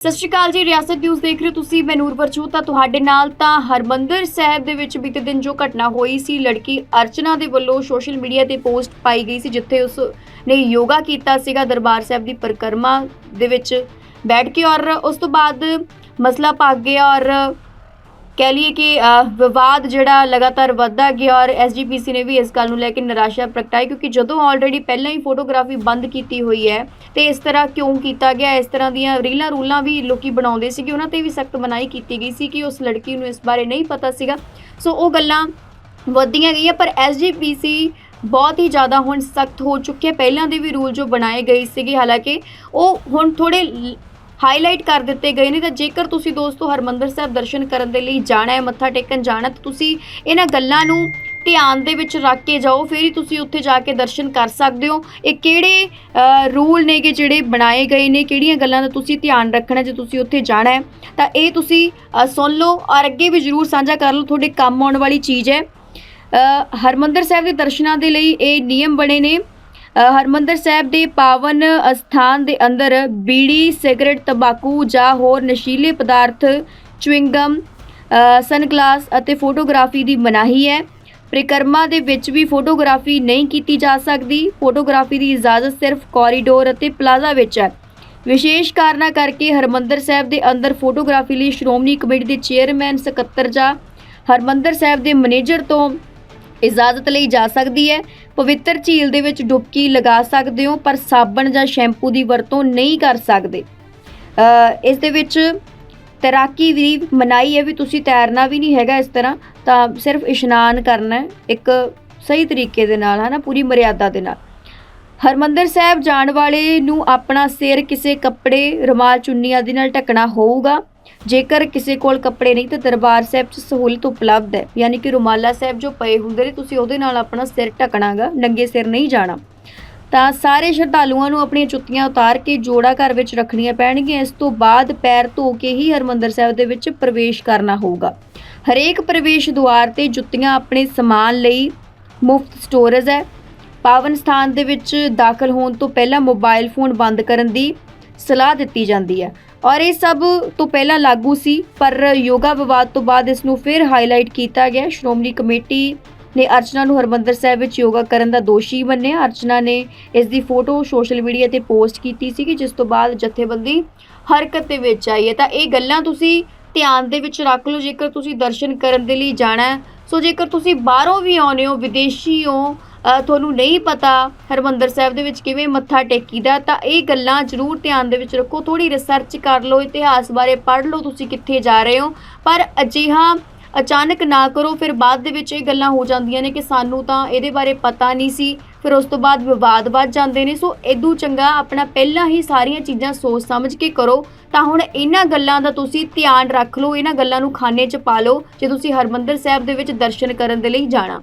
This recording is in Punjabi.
ਸਤਿ ਸ਼੍ਰੀ ਅਕਾਲ ਜੀ, ਰਿਆਸਤ ਨਿਊਜ਼ ਦੇਖ ਰਹੇ ਹੋ ਤੁਸੀਂ, ਮੈਂ ਨੂਰ ਵਰਜੂ। ਤਾਂ ਤੁਹਾਡੇ ਨਾਲ ਤਾਂ ਹਰਮੰਦਰ ਸਾਹਿਬ ਦੇ ਵਿੱਚ ਬੀਤੇ ਦਿਨ ਜੋ ਘਟਨਾ ਹੋਈ ਸੀ, ਲੜਕੀ ਅਰਚਨਾ ਦੇ ਵੱਲੋਂ ਸੋਸ਼ਲ ਮੀਡੀਆ ਤੇ ਪੋਸਟ ਪਾਈ ਗਈ ਸੀ, ਜਿੱਥੇ ਉਸ ਨੇ ਯੋਗਾ ਕੀਤਾ ਸੀਗਾ, ਦਰਬਾਰ ਸਾਹਿਬ ਦੀ ਪਰਿਕਰਮਾ ਦੇ ਵਿੱਚ ਬੈਠ ਕੇ ਔਰ ਉਸ ਤੋਂ ਬਾਅਦ ਮਸਲਾ ਭੱਗ ਗਿਆ ਔਰ ਕਹਿ ਲਈਏ ਕਿ ਵਿਵਾਦ ਜਿਹੜਾ ਲਗਾਤਾਰ ਵੱਧਦਾ ਗਿਆ ਔਰ ਐਸਜੀਪੀਸੀ ਨੇ ਵੀ ਇਸ ਗੱਲ ਨੂੰ ਲੈ ਕੇ ਨਿਰਾਸ਼ਾ ਪ੍ਰਗਟਾਈ ਕਿਉਂਕਿ ਜਦੋਂ ਆਲਰੇਡੀ ਪਹਿਲਾਂ ਹੀ ਫੋਟੋਗ੍ਰਾਫੀ ਬੰਦ ਕੀਤੀ ਹੋਈ ਹੈ, ਤੇ ਇਸ ਤਰ੍ਹਾਂ ਕਿਉਂ ਕੀਤਾ ਗਿਆ? ਇਸ ਤਰ੍ਹਾਂ ਦੀਆਂ ਰੀਲਾਂ ਰੂਲਾਂ ਵੀ ਲੋਕੀ ਬਣਾਉਂਦੇ ਸੀਗੇ, ਉਹਨਾਂ ਤੇ ਵੀ ਸਖਤ ਮਨਾਹੀ ਕੀਤੀ ਗਈ ਸੀ ਕਿ ਉਸ ਲੜਕੀ ਨੂੰ ਇਸ ਬਾਰੇ ਨਹੀਂ ਪਤਾ ਸੀਗਾ। ਸੋ ਉਹ ਗੱਲਾਂ ਵੱਧਦੀਆਂ ਗਈਆਂ, ਪਰ ਐਸਜੀਪੀਸੀ ਬਹੁਤ ਹੀ ਜ਼ਿਆਦਾ ਹੁਣ ਸਖਤ ਹੋ ਚੁੱਕੇ ਪਹਿਲਾਂ ਦੇ ਵੀ ਰੂਲ ਜੋ ਬਣਾਏ ਗਏ ਸੀਗੇ, ਹਾਲਾਂਕਿ ਉਹ ਹੁਣ ਥੋੜੇ ਹਾਈਲਾਈਟ ਕਰ ਦਿੱਤੇ ਗਏ ਨੇ। ਤਾਂ ਜੇਕਰ ਤੁਸੀਂ ਦੋਸਤੋ ਹਰਮੰਦਰ ਸਾਹਿਬ ਦਰਸ਼ਨ ਕਰਨ ਦੇ ਲਈ ਜਾਣਾ ਹੈ ਮੱਥਾ ਟੇਕਣ ਜਾਣਾ ਤਾਂ ਤੁਸੀਂ ਇਹਨਾਂ ਗੱਲਾਂ ਨੂੰ ਧਿਆਨ ਦੇ ਵਿੱਚ ਰੱਖ ਕੇ ਜਾਓ। ਫਿਰ ਹੀ ਤੁਸੀਂ ਉੱਥੇ ਜਾ ਕੇ ਦਰਸ਼ਨ ਕਰ ਸਕਦੇ ਹੋ। ਇਹ ਕਿਹੜੇ ਰੂਲ ਨੇਗੇ ਜਿਹੜੇ ਬਣਾਏ ਗਏ ਨੇ? ਕਿਹੜੀਆਂ ਗੱਲਾਂ ਦਾ ਤੁਸੀਂ ਧਿਆਨ ਰੱਖਣਾ ਜੇ ਤੁਸੀਂ ਉੱਥੇ ਜਾਣਾ ਹੈ? ਤਾਂ ਇਹ ਤੁਸੀਂ ਸੁਣ ਲਓ ਔਰ ਅੱਗੇ ਵੀ ਜ਼ਰੂਰ ਸਾਂਝਾ ਕਰ ਲਓ। ਤੁਹਾਡੇ ਕੰਮ ਆਉਣ ਵਾਲੀ ਚੀਜ਼ ਹੈ। ਅ, ਹਰਮੰਦਰ ਸਾਹਿਬ ਦੇ ਦਰਸ਼ਨਾਂ ਦੇ ਲਈ ਇਹ ਨਿਯਮ ਬਣੇ ਨੇ। ਹਰਮੰਦਰ ਸਾਹਿਬ ਦੇ ਪਾਵਨ ਅਸਥਾਨ ਦੇ ਅੰਦਰ ਬੀੜੀ, ਸਿਗਰਟ, ਤੰਬਾਕੂ ਜਾਂ ਹੋਰ ਨਸ਼ੀਲੇ ਪਦਾਰਥ, ਚੁਇੰਗਮ ਸਨਗਲਾਸ ਅਤੇ ਫੋਟੋਗ੍ਰਾਫੀ ਦੀ ਮਨਾਹੀ ਹੈ। ਪ੍ਰਿਕਰਮਾ ਦੇ ਵਿੱਚ ਵੀ ਫੋਟੋਗ੍ਰਾਫੀ ਨਹੀਂ ਕੀਤੀ ਜਾ ਸਕਦੀ। ਫੋਟੋਗ੍ਰਾਫੀ ਦੀ ਇਜਾਜ਼ਤ ਸਿਰਫ ਕੋਰੀਡੋਰ ਅਤੇ ਪਲਾਜ਼ਾ ਵਿੱਚ ਹੈ। ਵਿਸ਼ੇਸ਼ ਕਾਰਨਾਂ ਕਰਕੇ ਹਰਮੰਦਰ ਸਾਹਿਬ ਦੇ ਅੰਦਰ ਫੋਟੋਗ੍ਰਾਫੀ ਲਈ ਸ਼੍ਰੋਮਣੀ ਕਮੇਟੀ ਦੇ ਚੇਅਰਮੈਨ, ਸਕੱਤਰ ਜਾਂ ਹਰਮੰਦਰ ਸਾਹਿਬ ਦੇ ਮੈਨੇਜਰ ਤੋਂ ਇਜਾਜ਼ਤ ਲਈ ਜਾ ਸਕਦੀ ਹੈ। ਪਵਿੱਤਰ ਝੀਲ ਦੇ ਵਿੱਚ ਡੁਬਕੀ ਲਗਾ ਸਕਦੇ ਹੋ, ਪਰ ਸਾਬਣ ਜਾਂ ਸ਼ੈਂਪੂ ਦੀ ਵਰਤੋਂ ਨਹੀਂ ਕਰ ਸਕਦੇ। ਇਸ ਦੇ ਵਿੱਚ ਤੈਰਾਕੀ ਵੀ ਮਨਾਈ ਹੈ ਵੀ ਤੁਸੀਂ ਤੈਰਨਾ ਵੀ ਨਹੀਂ ਹੈਗਾ ਇਸ ਤਰ੍ਹਾਂ, ਤਾਂ ਸਿਰਫ ਇਸ਼ਨਾਨ ਕਰਨਾ ਇੱਕ ਸਹੀ ਤਰੀਕੇ ਦੇ ਨਾਲ, ਹਨਾ, ਪੂਰੀ ਮਰਿਆਦਾ ਦੇ ਨਾਲ। ਹਰਮੰਦਰ ਸਾਹਿਬ ਜਾਣ ਵਾਲੇ ਨੂੰ ਆਪਣਾ ਸਿਰ ਕਿਸੇ ਕੱਪੜੇ, ਰੁਮਾਲ ਚੁੰਨੀ ਆਦਿ ਨਾਲ ਢੱਕਣਾ ਹੋਊਗਾ। ਜੇਕਰ ਕਿਸੇ ਕੋਲ ਕੱਪੜੇ ਨਹੀਂ, ਤਾਂ ਦਰਬਾਰ ਸਾਹਿਬ 'ਚ ਸਹੂਲਤ ਉਪਲਬਧ ਹੈ। ਯਾਨੀ ਕਿ ਰੁਮਾਲਾ ਸਾਹਿਬ ਜੋ ਪਏ ਹੁੰਦੇ ਨੇ, ਤੁਸੀਂ ਉਹਦੇ ਨਾਲ ਆਪਣਾ ਸਿਰ ਢੱਕਣਾਗਾ, ਨੰਗੇ ਸਿਰ ਨਹੀਂ ਜਾਣਾ। ਤਾਂ ਸਾਰੇ ਸ਼ਰਧਾਲੂਆਂ ਨੂੰ ਆਪਣੀਆਂ ਜੁੱਤੀਆਂ ਉਤਾਰ ਕੇ ਜੋੜਾ ਘਰ ਵਿੱਚ ਰੱਖਣੀਆਂ ਪੈਣਗੀਆਂ। ਇਸ ਤੋਂ ਬਾਅਦ ਪੈਰ ਧੋ ਕੇ ਹੀ ਹਰਮੰਦਰ ਸਾਹਿਬ ਦੇ ਵਿੱਚ ਪ੍ਰਵੇਸ਼ ਕਰਨਾ ਹੋਊਗਾ। ਹਰੇਕ ਪ੍ਰਵੇਸ਼ ਦੁਆਰ ਤੇ ਜੁੱਤੀਆਂ ਆਪਣੇ ਸਮਾਨ ਲਈ ਮੁਫਤ ਸਟੋਰੇਜ ਹੈ। ਪਾਵਨ ਸਥਾਨ ਦੇ ਵਿੱਚ ਦਾਖਲ ਹੋਣ ਤੋਂ ਪਹਿਲਾਂ ਮੋਬਾਈਲ ਫੋਨ ਬੰਦ ਕਰਨ ਦੀ ਸਲਾਹ ਦਿੱਤੀ ਜਾਂਦੀ ਹੈ। ਔਰ ਇਹ ਸਭ ਤੋਂ ਪਹਿਲਾਂ ਲਾਗੂ ਸੀ, ਪਰ ਯੋਗਾ ਵਿਵਾਦ ਤੋਂ ਬਾਅਦ ਇਸ ਨੂੰ ਫਿਰ ਹਾਈਲਾਈਟ ਕੀਤਾ ਗਿਆ। ਸ਼੍ਰੋਮਣੀ ਕਮੇਟੀ ਨੇ ਅਰਚਨਾ ਨੂੰ ਹਰਮੰਦਰ ਸਾਹਿਬ ਵਿੱਚ ਯੋਗਾ ਕਰਨ ਦਾ ਦੋਸ਼ੀ ਮੰਨਿਆ। ਅਰਚਨਾ ਨੇ ਇਸ ਦੀ ਫੋਟੋ ਸੋਸ਼ਲ ਮੀਡੀਆ ਤੇ ਪੋਸਟ ਕੀਤੀ ਸੀ ਕਿ ਜਿਸ ਤੋਂ ਬਾਅਦ ਜਥੇਬੰਦੀ ਹਰਕਤ ਦੇ ਵਿੱਚ ਆਈ ਹੈ। ਤਾਂ ਇਹ ਗੱਲਾਂ ਤੁਸੀਂ ਧਿਆਨ ਦੇ ਵਿੱਚ ਰੱਖ ਲਓ। ਜੇਕਰ ਤੁਸੀਂ ਦਰਸ਼ਨ ਕਰਨ ਦੇ ਲਈ ਜਾਣਾ ਸੋ ਜੇਕਰ ਤੁਸੀਂ ਬਾਹਰੋਂ ਵੀ ਆਉਂਦੇ ਹੋ, ਵਿਦੇਸ਼ੀ ਹੋ ਤੁਹਾਨੂੰ ਨਹੀਂ ਪਤਾ ਹਰਮੰਦਰ ਸਾਹਿਬ ਦੇ ਵਿੱਚ ਕਿਵੇਂ ਮੱਥਾ ਟੇਕੀਦਾ, ਤਾਂ ਇਹ ਗੱਲਾਂ ਜ਼ਰੂਰ ਧਿਆਨ ਦੇ ਵਿੱਚ ਰੱਖੋ ਥੋੜੀ ਰਿਸਰਚ ਕਰ ਲਓ, ਇਤਿਹਾਸ ਬਾਰੇ ਪੜ੍ਹ ਲਓ ਤੁਸੀਂ ਕਿੱਥੇ ਜਾ ਰਹੇ ਹੋ। ਪਰ ਅਜਿਹਾ ਅਚਾਨਕ ਨਾ ਕਰੋ, ਫਿਰ ਬਾਅਦ ਦੇ ਵਿੱਚ ਇਹ ਗੱਲਾਂ ਹੋ ਜਾਂਦੀਆਂ ਨੇ ਕਿ ਸਾਨੂੰ ਤਾਂ ਇਹਦੇ ਬਾਰੇ ਪਤਾ ਨਹੀਂ ਸੀ, ਫਿਰ ਉਸ ਤੋਂ ਬਾਅਦ ਵਿਵਾਦ ਵੱਧ ਜਾਂਦੇ ਨੇ। ਸੋ ਇਦੋਂ ਚੰਗਾ ਆਪਣਾ ਪਹਿਲਾਂ ਹੀ ਸਾਰੀਆਂ ਚੀਜ਼ਾਂ ਸੋਚ ਸਮਝ ਕੇ ਕਰੋ। ਤਾਂ ਹੁਣ ਇਹਨਾਂ ਗੱਲਾਂ ਦਾ ਤੁਸੀਂ ਧਿਆਨ ਰੱਖ ਲਓ, ਇਹਨਾਂ ਗੱਲਾਂ ਨੂੰ ਖਾਨੇ 'ਚ ਪਾ ਲਓ, ਜੇ ਤੁਸੀਂ ਹਰਮੰਦਰ ਸਾਹਿਬ ਦੇ ਵਿੱਚ ਦਰਸ਼ਨ ਕਰਨ ਦੇ ਲਈ ਜਾਣਾ।